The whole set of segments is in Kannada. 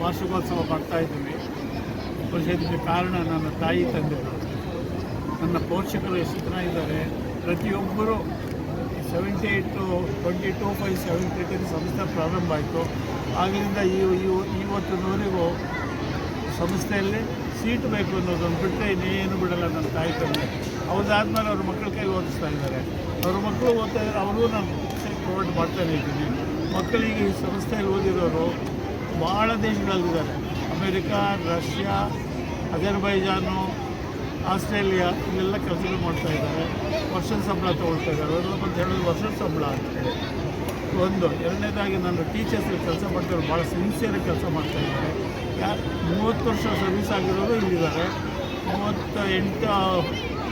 ವಾರ್ಷಿಕೋತ್ಸವ ಮಾಡ್ತಾ ಇದ್ದೀವಿ. ಬಹುಶಃ ಇದಕ್ಕೆ ಕಾರಣ ನನ್ನ ತಾಯಿ ತಂದೆ. ನನ್ನ ಪೋಷಕರು ಎಷ್ಟು ಜನ ಇದ್ದಾರೆ? ಪ್ರತಿಯೊಬ್ಬರು seventy eight twenty two five seventy ಏಯ್ಟಿನ ಸಂಸ್ಥೆ ಪ್ರಾರಂಭ ಆಯಿತು. ಆಗಲಿಂದ ಇವತ್ತಿನವರೆಗೂ ಸಂಸ್ಥೆಯಲ್ಲಿ ಸೀಟ್ ಬೇಕು ಅನ್ನೋದನ್ನು ಬಿಟ್ಟರೆ ಇನ್ನೇನು ಬಿಡಲ್ಲ ನನ್ನ ತಾಯಿ ತಂದೆ. ಅವ್ರದ್ದಾದ್ಮೇಲೆ ಅವ್ರ ಮಕ್ಕಳ ಕೈಗೆ ಓದಿಸ್ತಾ ಇದ್ದಾರೆ. ಅವ್ರ ಮಕ್ಕಳು ಓದ್ತಾ ಇದ್ದಾರೆ ಅವ್ರಿಗೂ ನಾನು ಪ್ರೊವೈಡ್ ಮಾಡ್ತಾನೆ ಇದ್ದೀನಿ. ಮಕ್ಕಳಿಗೆ ಈ ಸಂಸ್ಥೆಯಲ್ಲಿ ಓದಿರೋರು ಭಾಳ ದೇಶಗಳಲ್ಲಿದ್ದಾರೆ. ಅಮೇರಿಕಾ, ರಷ್ಯಾ, ಅಜರ್ಬೈಜಾನು, ಆಸ್ಟ್ರೇಲಿಯಾ, ಇಲ್ಲೆಲ್ಲ ಕೆಲಸಗಳು ಮಾಡ್ತಾ ಇದ್ದಾರೆ. ವರ್ಷದ ಸಂಬಳ ತೊಗೊಳ್ತಾ ಇದ್ದಾರೆ. ಅವರು ಅಂತ ಹೇಳೋದು ವರ್ಷದ ಸಂಬಳ ಅಂತೇಳಿ ಒಂದು, ಎರಡನೇದಾಗಿ ನಾನು ಟೀಚರ್ಸ್ ಕೆಲಸ ಮಾಡ್ತಾರೆ ಭಾಳ ಸಿನ್ಸಿಯರ್ ಕೆಲಸ ಮಾಡ್ತಾ ಇದ್ದಾರೆ. ಯಾರು ಮೂವತ್ತು ವರ್ಷ ಸರ್ವಿಸ್ ಆಗಿರೋರು ಇಲ್ಲಿದ್ದಾರೆ. ಮೂವತ್ತ ಎಂಟು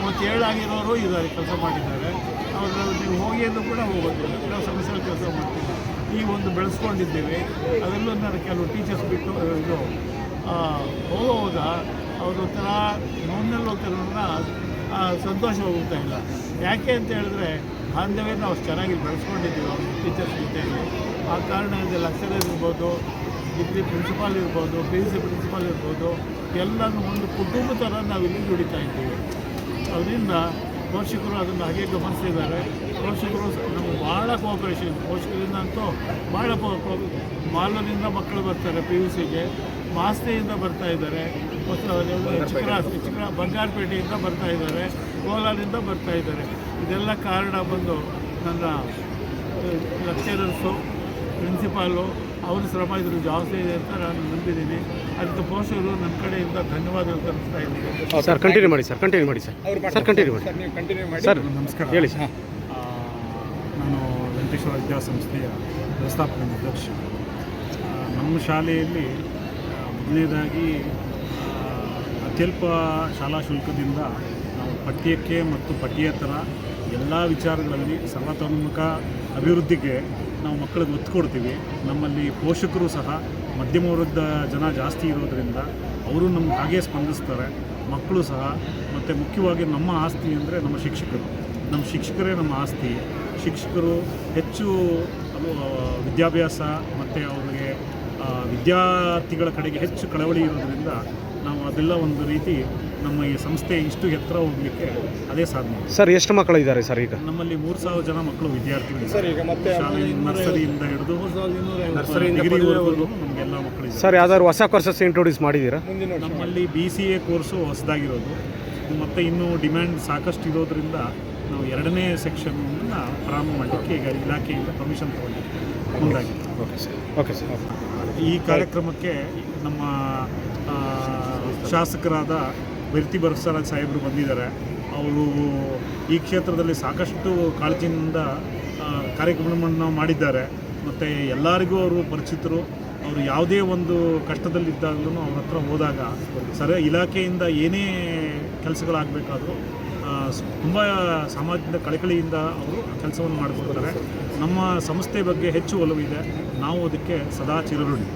ಮೂವತ್ತೇಳು ಆಗಿರೋರು ಇದ್ದಾರೆ, ಕೆಲಸ ಮಾಡಿದ್ದಾರೆ. ಅವರು ನೀವು ಹೋಗಿ ಅಂದರೂ ಕೂಡ ಹೋಗೋದಿಲ್ಲ. ಕೆಲವು ಸಮಸ್ಯೆ ಕೆಲಸ ಮಾಡ್ತೀವಿ ಈ ಒಂದು ಬೆಳೆಸ್ಕೊಂಡಿದ್ದೀವಿ. ಅದರಲ್ಲೂ ನಾನು ಕೆಲವು ಟೀಚರ್ಸ್ ಬಿಟ್ಟು ಇದು ಹೋಗುವಾಗ ಅವರು ಒಂಥರ ನೋವಿನಲ್ಲಿ ಹೋಗ್ತಾರೆ ಸಂತೋಷ ಹೋಗ್ತಾ ಇಲ್ಲ. ಯಾಕೆ ಅಂತ ಹೇಳಿದ್ರೆ, ಬಾಂಧವ್ಯ ನಾವು ಚೆನ್ನಾಗಿ ಬೆಳೆಸ್ಕೊಂಡಿದ್ದೀವಿ ಅವ್ರ ಟೀಚರ್ಸ್ ಜೊತೆಯಲ್ಲಿ. ಆ ಕಾರಣದಿಂದ ಲಕ್ಷರ್ ಇರ್ಬೋದು ಡಿಗ್ರಿ ಪ್ರಿನ್ಸಿಪಾಲ್ ಇರ್ಬೋದು ಪಿ ಸಿ ಪ್ರಿನ್ಸಿಪಾಲ್ ಇರ್ಬೋದು, ಎಲ್ಲನೂ ಒಂದು ಕುಟುಂಬ ಥರ ನಾವು ಇಲ್ಲಿ ದುಡಿತಾ ಇದ್ದೀವಿ. ಅದರಿಂದ ಪೋಷಕರು ಅದನ್ನು ಹಾಗೆ ಗಮನಿಸಿದ್ದಾರೆ. ಪೋಷಕರು ನಮ್ಗೆ ಭಾಳ ಕೋಪರೇಷನ್ ಪೋಷಕರಿಂದ ಅಂತೂ ಭಾಳ ಮಾಲದಿಂದ ಮಕ್ಕಳು ಬರ್ತಾರೆ ಪಿ ಯು ಸಿಗೆ ಮಾಸ್ತಿಯಿಂದ ಬರ್ತಾ ಇದ್ದಾರೆ. ಮತ್ತು ಚಿಕ್ಕ ಬಂಗಾರಪೇಟೆಯಿಂದ ಬರ್ತಾ ಇದ್ದಾರೆ. ಕೋಲಾರಿಂದ ಬರ್ತಾ ಇದ್ದಾರೆ. ಇದೆಲ್ಲ ಕಾರಣ ಬಂದು ನನ್ನ ಲೆಕ್ಚರರ್ಸು ಪ್ರಿನ್ಸಿಪಾಲು ಅವ್ರ ಶ್ರಮ ಇದ್ರ ಜಾಸ್ತಿ ಇದೆ ಅಂತ ನಾನು ನಂಬಿದ್ದೀನಿ. ಅದಕ್ಕೆ ಪೋಷಕರು ನನ್ನ ಕಡೆಯಿಂದ ಧನ್ಯವಾದಗಳು ತರಿಸ್ತಾ ಇದ್ದೀನಿ. ಸರ್ ಕಂಟಿನ್ಯೂ ಮಾಡಿ ಸರ್ ಕಂಟಿನ್ಯೂ ಮಾಡಿ ಸರ್ ಸರ್ ಕಂಟಿನ್ಯೂ ಮಾಡಿ. ನೀವು ಕಂಟಿನ್ಯೂ ಮಾಡಿ. ಸರ್ ನಮಸ್ಕಾರ. ಹೇಳಿ ಸರ್ ನಾನು ವೆಂಕಟೇಶ್ವರ ವಿದ್ಯಾಸಂಸ್ಥೆಯ ವ್ಯವಸ್ಥಾಪಕ ಅಧ್ಯಕ್ಷ ನಮ್ಮ ಶಾಲೆಯಲ್ಲಿ ಮೊದಲನೇದಾಗಿ ಅತ್ಯಲ್ಪ ಶಾಲಾ ಶುಲ್ಕದಿಂದ ನಾವು ಪಠ್ಯಕ್ಕೆ ಮತ್ತು ಪಠ್ಯೇತರ ಎಲ್ಲ ವಿಚಾರಗಳಲ್ಲಿ ಸರ್ವತೋನ್ಮುಖ ಅಭಿವೃದ್ಧಿಗೆ ನಾವು ಮಕ್ಕಳಿಗೆ ಒತ್ತು ಕೊಡ್ತೀವಿ. ನಮ್ಮಲ್ಲಿ ಪೋಷಕರು ಸಹ ಮಧ್ಯಮ ವರ್ಗದ ಜನ ಜಾಸ್ತಿ ಇರೋದರಿಂದ ಅವರು ನಮ್ಗೆ ಹಾಗೆ ಸ್ಪಂದಿಸ್ತಾರೆ. ಮಕ್ಕಳು ಸಹ, ಮತ್ತು ಮುಖ್ಯವಾಗಿ ನಮ್ಮ ಆಸ್ತಿ ಅಂದರೆ ನಮ್ಮ ಶಿಕ್ಷಕರು. ನಮ್ಮ ಶಿಕ್ಷಕರೇ ನಮ್ಮ ಆಸ್ತಿ. ಶಿಕ್ಷಕರು ಹೆಚ್ಚು ಅದು, ವಿದ್ಯಾಭ್ಯಾಸ ಮತ್ತು ಅವರಿಗೆ ವಿದ್ಯಾರ್ಥಿಗಳ ಕಡೆಗೆ ಹೆಚ್ಚು ಕಳವಳಿ ಇರೋದ್ರಿಂದ ನಾವು ಅದೆಲ್ಲ ಒಂದು ರೀತಿ ನಮ್ಮ ಈ ಸಂಸ್ಥೆ ಇಷ್ಟು ಎತ್ತರ ಹೋಗಲಿಕ್ಕೆ ಅದೇ ಸಾಧನೆ ಸರ್ ಎಷ್ಟು ಮಕ್ಕಳು ಇದ್ದಾರೆ ಸರ್ ಈಗ? ನಮ್ಮಲ್ಲಿ ಮೂರು ಸಾವಿರ ಜನ ಮಕ್ಕಳು ವಿದ್ಯಾರ್ಥಿಗಳು ಸರ್ ಈಗ ಮತ್ತೆ ಶಾಲೆ ನರ್ಸರಿಯಿಂದ ಹಿಡಿದು ಡಿಗ್ರಿವರೆಗೂ ನಮಗೆಲ್ಲ ಮಕ್ಕಳು ಸರ್ ಯಾವ್ದಾದ್ರು ಹೊಸ ಕೋರ್ಸಸ್ ಇಂಟ್ರೊಡ್ಯೂಸ್ ಮಾಡಿದ್ದೀರಾ? ಮುಂದಿನ ನಮ್ಮಲ್ಲಿ ಬಿ ಸಿ ಎ ಕೋರ್ಸು ಹೊಸದಾಗಿರೋದು. ಮತ್ತು ಇನ್ನೂ ಡಿಮ್ಯಾಂಡ್ ಸಾಕಷ್ಟು ಇರೋದ್ರಿಂದ ನಾವು ಎರಡನೇ ಸೆಕ್ಷನ್ನ ಪ್ರಾರಂಭ ಮಾಡಲಿಕ್ಕೆ ಈಗ ಇಲಾಖೆಯಿಂದ ಪರ್ಮಿಷನ್ ತಗೊಂಡಿದ್ದೀವಿ. ಮುಂದಾಗಿತ್ತು ಓಕೆ ಸರ್ ಓಕೆ ಸರ್ ಈ ಕಾರ್ಯಕ್ರಮಕ್ಕೆ ನಮ್ಮ ಶಾಸಕರಾದ ಬೆರ್ತಿ ಬರಸರಾಜ್ ಸಾಹೇಬರು ಬಂದಿದ್ದಾರೆ. ಅವರು ಈ ಕ್ಷೇತ್ರದಲ್ಲಿ ಸಾಕಷ್ಟು ಕಾಳಜಿಯಿಂದ ಕಾರ್ಯಕ್ರಮಗಳನ್ನು ಕಾರ್ಯಕ್ರಮವನ್ನು ಮಾಡಿದ್ದಾರೆ. ಮತ್ತು ಎಲ್ಲರಿಗೂ ಅವರು ಪರಿಚಿತರು. ಅವರು ಯಾವುದೇ ಒಂದು ಕಷ್ಟದಲ್ಲಿದ್ದಾಗಲೂ ಅವ್ರ ಹತ್ರ ಹೋದಾಗ ಸರ ಇಲಾಖೆಯಿಂದ ಏನೇ ಕೆಲಸಗಳಾಗಬೇಕಾದ್ರೂ ತುಂಬ ಸಮಾಜದಿಂದ ಕಳಕಳಿಯಿಂದ ಅವರು ಕೆಲಸವನ್ನು ಮಾಡಿಕೊಡ್ತಾರೆ. ನಮ್ಮ ಸಂಸ್ಥೆ ಬಗ್ಗೆ ಹೆಚ್ಚು ಒಲವಿದೆ ನಾವು ಅದಕ್ಕೆ ಸದಾ ಚಿರಋಣಿ.